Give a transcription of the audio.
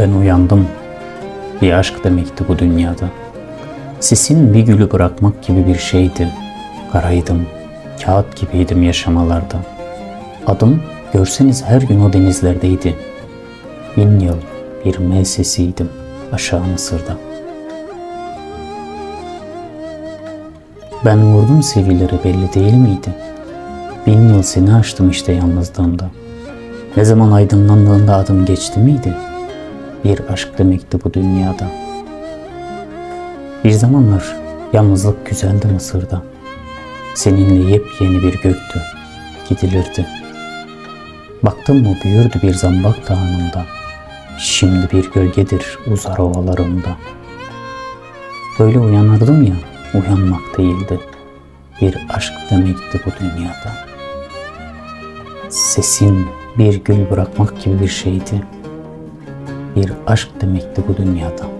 Ben uyandım. Bir aşk demekti bu dünyada. Sesin bir gülü bırakmak gibi bir şeydi. Karaydım, kağıt gibiydim yaşamalarda. Adım görseniz her gün o denizlerdeydi. Bin yıl bir M sesiydim aşağı Mısır'da. Ben vurdum sevileri belli değil miydi? Bin yıl seni açtım işte yalnızlığımda. Ne zaman aydınlandığında adım geçti miydi? Bir aşk demekti bu dünyada. Bir zamanlar yalnızlık güzeldi Mısır'da. Seninle yepyeni bir göktü, gidilirdi. Baktım mı büyürdü bir zambak dağınında. Şimdi bir gölgedir uzar ovalarımda. Böyle uyanırdım ya, uyanmak değildi. Bir aşk demekti bu dünyada. Sesin bir gül bırakmak gibi bir şeydi. Bir aşk demekti bu dünyada.